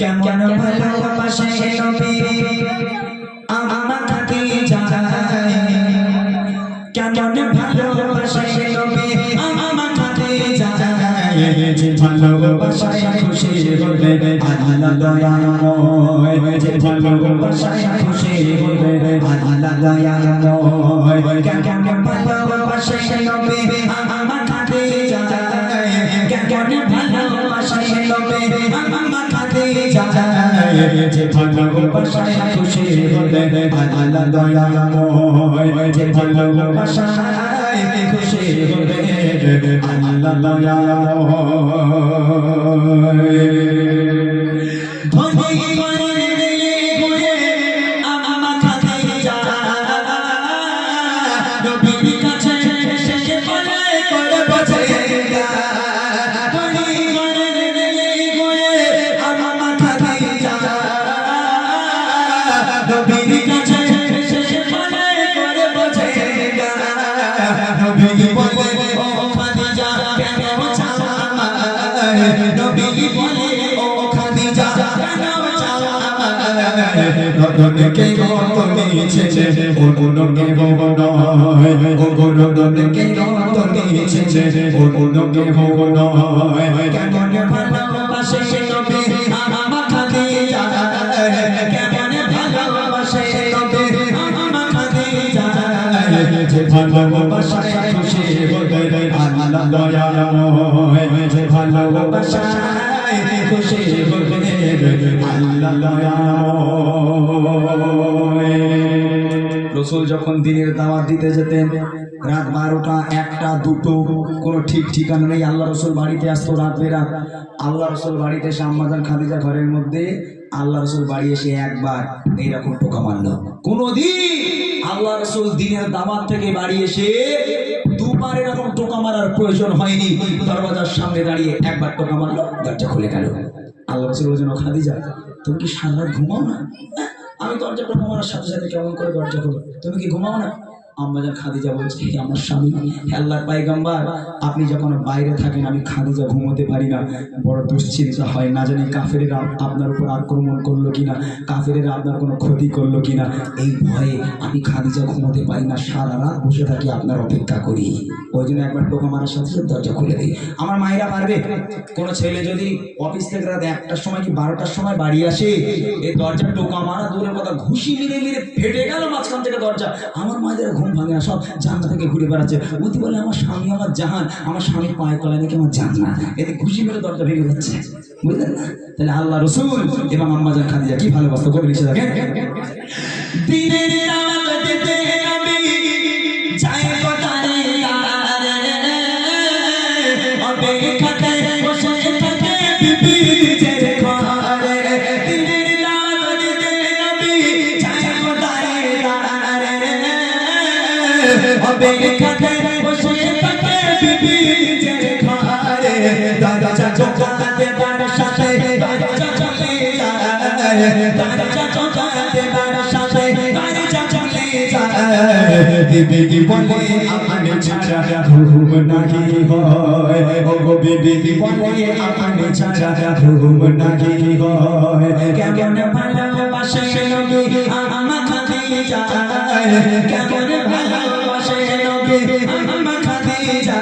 কেমন ভালোবাসে নবী? আমাকে যায়। কেমন ভালোবাসে নবী? আমাকে যায়। যে ভালোবাসায় খুশি হলে আল্লাহ দয়াময় যে ভালোবাসায় খুশি হলে আল্লাহ দয়াময় কেমন ভালোবাসে নবী? ভালোবাসে নবী আমাকে যায় যে ভালোবাসায় খুশি হলে আল্লাহ দয়াময় যে ভালোবাসায় খুশি হলে আল্লাহ দয়াময় চায় গগনকে গগনিছে ও গুণকে গগনয় ও গুণকে গগনিছে ও গুণকে গগনয় কেমন ভালোবাসে নবী আমার খাদিজা কেমন ভালোবাসে নবী আমার খাদিজা যে ভালোবাসায় খুশি হলে আল্লাহ দয়াময় যে ভালোবাসায় রসুল যখন দিনের দাওয়াত দিতে যেতেন, রাত বারোটা, একটা, দুটো, কোনো ঠিক ঠিকানা নেই। আল্লাহ রসুল বাড়িতে আসতো রাত বেরাত। আল্লাহ রসুল বাড়িতে এসে খাদিজা ঘরের মধ্যে আল্লাহ রসুল বাড়ি এসে একবার এইরকম টোকা মারলো। কোনোদিন আল্লাহ রসুল দিনের দাওয়াত থেকে বাড়ি এসে দুবার এরকম টোকা মারার প্রয়োজন হয়নি। দরওয়াজার সামনে দাঁড়িয়ে একবার টোকা মারলো দরজা খুলে গেল। আল্লাহ রসুল বলছেন খাদি যা তুমি কি সারা ঘুমাও না? হ্যাঁ, আমি দরজা টোকা মারার সাথে সাথে কেমন করে দরজা খুলো তুমি কি ঘুমাও না? আম্মাজান খাদিজা বলছে "হে আমার স্বামী, আল্লাহর আপনি যখন বাইরে থাকেন, আমি খাদিজা ঘুমোতে পারি না। বড় দুশ্চিন্তা হয়, না জানি কাফেরেরা আপনার উপর আক্রমণ করল কিনা, কাফেরেরা আপনার কোনো ক্ষতি করল কিনা। এই ভয়ে আমি খাদিজা ঘুমোতে পারি না, সারা রাত বসে থাকি, আপনার অপেক্ষা করি। ওই জন্য একবার টোকা মারার সাথে সাথে দরজা খুলে দিই। আমার মায়েরা পারবে? কোনো ছেলে যদি অফিস থেকে রাত একটার সময় কি বারোটার সময় বাড়ি আসে, এই দরজা টোকা মারা দূরের কথা, ঘুষি মিলে মিলে ফেটে গেল মাঝখান থেকে দরজা। আমার মায়েদের ঘুম ভাঙে না, সব জাহান থেকে ঘুরে বেড়াচ্ছে। ওই বলে, আমার স্বামী আমার জাহান, আমার স্বামীর পায়ে কলায় নাকি আমার জান না এতে খুশি মেরে দরজা ভেঙে যাচ্ছে। বুঝলেন না? তাহলে আল্লাহ রসুল এবং আম্মাজান খাদিজা কি ভালোবাসতো? করে লিখে দেখেন দিনের অপেক্ষাতে বসে থাকে বিবি যে ঘরে দরজা চোখাতে বার সাথে দরজা চলে যায় দরজা চোখাতে বার সাথে দরজা চলে যায় বিবি বলে আমার ছাড়া ঘুম নাহি হয় ও বিবি বলে আমার ছাড়া ঘুম নাহি হয় কেমন ভালোবাসে নবী? আমার খাদিজা কেমন আমার খাদিজা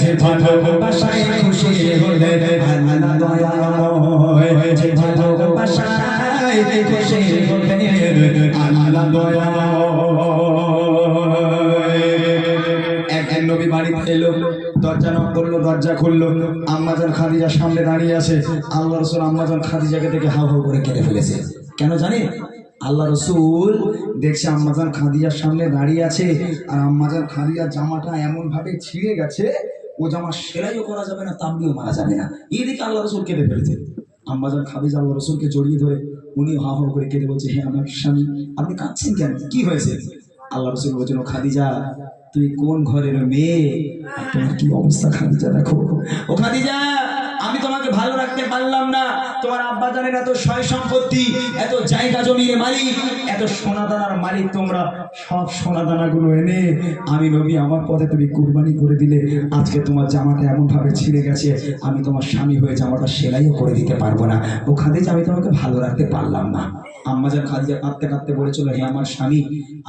যে ভালোবাসায় খুশি হলে আল্লাহ দয়াময় যে ভালোবাসায় খুশি হলে আল্লাহ দয়াময় নবী বাড়িতে এলো, দরজা নক করল, দরজা খুললো। আম্মাজান খাদিজার সামনে দাঁড়িয়ে আছে। আল্লাহ রসুল আম্মাজান খাদিজাকে দেখে হাউ হাউ করে কেটে ফেলেছে। কেন জানি আল্লাহ রসুল দেখছে আম্মাজান খাদিজার সামনে দাঁড়িয়ে আছে, আর আম্মাজান খাদিজার জামাটা এমন ভাবে ছিঁড়ে গেছে, ও জামা সেলাইও করা যাবে না তামড়িও মারা যাবে না। এদিকে আল্লাহ রসুল কেটে ফেলেছে। আম্মাজান খাদিজা আল্লাহ রসুলকে জড়িয়ে ধরে উনি হা হা করে কেঁদে বলছে হ্যাঁ আমার স্বামী, আপনি কাঁদছেন কেন? কি হয়েছে? আল্লাহ রসুল বলছেন, ও খাদিজা, তুই কোন ঘরের মেয়ে? তোমার কি অবস্থা খাদিজা, দেখো। ও খাদিজা! আমি তোমাকে ভালো রাখতে পারলাম না। তোমার আব্বা জানেন এত সয় সম্পত্তি, এত জায়গা জমির মালিক, এত সোনাদানার মালিক তোমরা। সব সোনাদানাগুলো এনে আমি নবী, আমার পথে তুমি কুরবানি করে দিলে। আজকে তোমার জামাটা এমন ভাবে ছিঁড়ে গেছে, আমি তোমার স্বামী হয়ে জামাটা সেলাইও করে দিতে পারব না। ও খাদিজা, আমি তোমাকে ভালো রাখতে পারলাম না। আম্মা আম্মাজান খাদিজা কাঁদতে কাঁদতে বলেছিল, হে আমার স্বামী,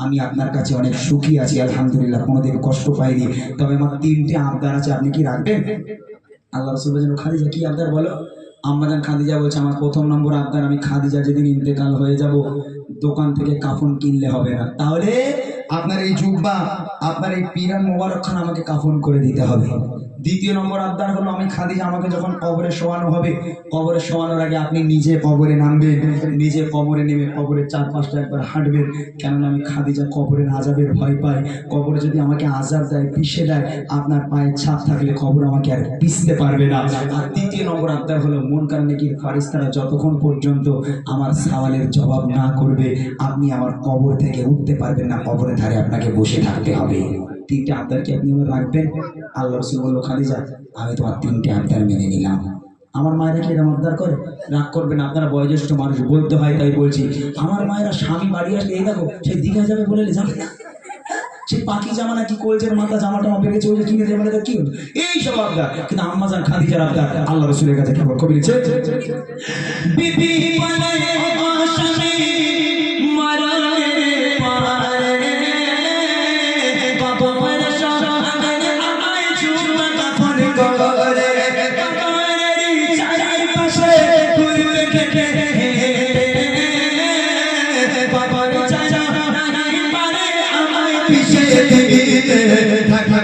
আমি আপনার কাছে অনেক সুখী আছি, আলহামদুলিল্লাহ, কোনোদিন কষ্ট পাইনি। তবে আমার তিনটে আবদার আছে, আপনি কি রাখবেন? আল্লাহ রসুল বলছেন, খাদিজা, কি আবদার বলো? আম্মাজান খাদিজা বলছে, আমার প্রথম নম্বর আবদার আমি খাদিজা যেদিন ইন্তেকাল হয়ে যাব, দোকান থেকে কাফন কিনলে হবে না। তাহলে আপনার এই জুব্বা আপনার এই পিরান মোবারক খান আমাকে কাফন করে দিতে হবে। দ্বিতীয় নম্বর আবদার হলো, আমি খাদিজা, আমাকে যখন কবরে শোয়ানো হবে, কবরে শোয়ানোর আগে আপনি নিজে কবরে নামবেন, নিজে কবরে নেমে কবরে চার পাঁচটা একবার হাঁটবেন। কেননা আমি খাদি খাদিজা কবরের আজাবের ভয় পাই। কবরে যদি আমাকে আজাব দেয়, পিষে দেয়, আপনার পায়ের ছাপ থাকলে কবর আমাকে আর পিষতে পারবে না। আর তৃতীয় নম্বর আবদার হলো, মন কারণে কি ফারিস্তারা যতক্ষণ পর্যন্ত আমার সওয়ালের জবাব না করবে, আপনি আমার কবর থেকে উঠতে পারবেন না কবরের ধারে আপনাকে বসে থাকতে হবে। তিনটে আবদার কি আপনি আমার রাখবেন? আল্লাহ রসুল বলল, খাদিজা, আমি তোমার তিনটে আবদার মেনে নিলাম। আমার মায়েরা কি এরকম আবদার করে? রাগ করবেন আপনারা বয়োজ্যেষ্ঠ মানুষ বলতে হয় তাই বলছি। আমার মায়েরা স্বামী বাড়ি আসলে, এই দেখো, সে দীঘা যাবে বলে যাবে না সে পাখি জামা নাকি কলজের মাথা জামা টামা বেড়েছে ওই যে কিনে দেবে তার কি এই সব আবদার। কিন্তু আম্মা যান, খাদিজার আবদার, আল্লাহ রসুলের কাছে খবর কবি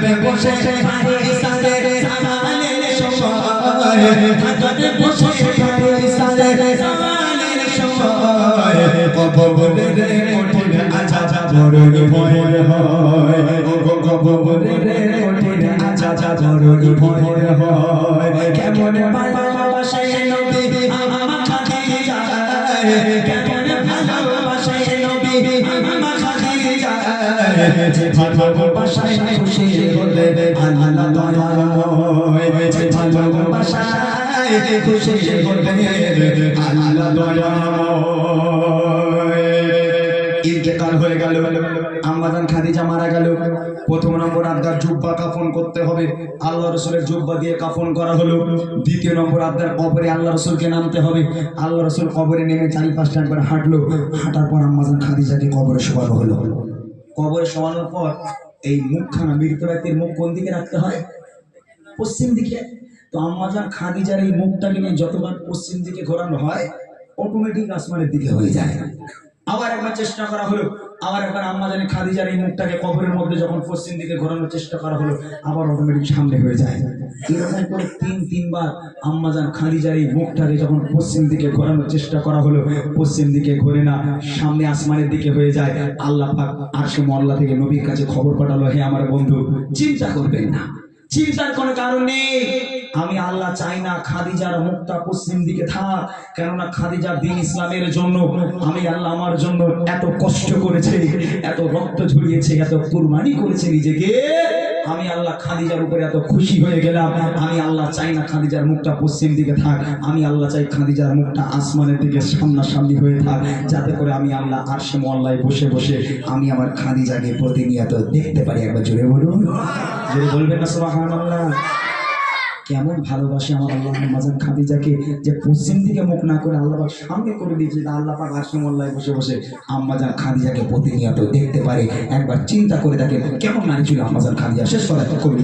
থাকবে বসে বসে ফারিস্তাদের সামানের সময়। কবরের কঠিন আজাব বড় ভয় হয়। কবরের কঠিন আজাব বড় ভয় হয়। কেমন ভালোবাসায় নবী প্রথম নম্বর করতে হবে। আল্লাহ দিয়ে করা হলো। দ্বিতীয় নম্বর কবরে রসুলকে নামতে হবে। রসুল কবরে নেমে চারি পাঁচটা একবার হাঁটলো। হাঁটার পর আম্মাজান খাদিজাকে কবরে শোয়ানো হলো। কবরে শোয়ানোর পর এই মুখখানা মৃত ব্যক্তির মুখ কোন দিকে রাখতে হয়? পশ্চিম দিকে। তো আম্মাজান খাদিজার এই মুখটাকে নিয়ে যতবার পশ্চিম দিকে ঘোরানো হয় অটোমেটিক আসমানের দিকে হয়ে যায়। আবার একবার চেষ্টা করা হলো। আবার একবার আম্মাজানি খাদিজার এই মুখটাকে কবরের মধ্যে যখন পশ্চিম দিকে ঘোরানোর চেষ্টা করা হলো, আবার অটোমেটিক সামনে হয়ে যায়। এরকম করে তিন, তিনবার আম্মা আম্মাজান খাদিজার এই মুখটাকে যখন পশ্চিম দিকে ঘোরানোর চেষ্টা করা হলো, পশ্চিম দিকে ঘোরে না, সামনে আসমানের দিকে হয়ে যায়। আল্লাহ পাক আরশে মল্লা থেকে নবীর কাছে খবর পাঠালো, হে আমার বন্ধু, চিন্তা করবেন না। চিন্তার কোনো কারণ নেই। আমি আল্লাহ চাই না খাদিজার মুখটা পশ্চিম দিকে থাক, কেননা খাদিজার দিন ইসলামের জন্য আমি আল্লাহ আমার জন্য এত কষ্ট করেছে, এত রক্ত ঝরিয়েছে, এত কুরবানি করেছে নিজেকে। আমি আল্লাহ খাদিজার উপরে এত খুশি হয়ে গেলাম। আমি আল্লাহ চাই না খাদিজার মুখটা পশ্চিম দিকে থাক, আমি আল্লাহ চাই খাদিজার মুখটা আসমানের দিকে সামনাসামনি হয়ে থাক, যাতে করে আমি আল্লাহ আরশে মল্লায় বসে বসে আমি আমার খাদিজাকে প্রতিনিয়ত দেখতে পারি। একবার জোরে বলুন। জোরে বলবেন না, সুবহানাল্লাহ। কেমন ভালোবাসে আমার আল্লাহ মাজার খাদিজাকে যে পশ্চিম দিকে মুখ না করে আল্লাহ পাক সামনে করে দিয়েছে যে আল্লাহ পাক আশি মোল্লায় বসে বসে আম্মাজান খাদিজাকে প্রতিনিয়ত দেখতে পারে। একবার চিন্তা করে দেখেন কেমন নারী ছিল আম্মাজান খাদিজা। শেষ করা কবি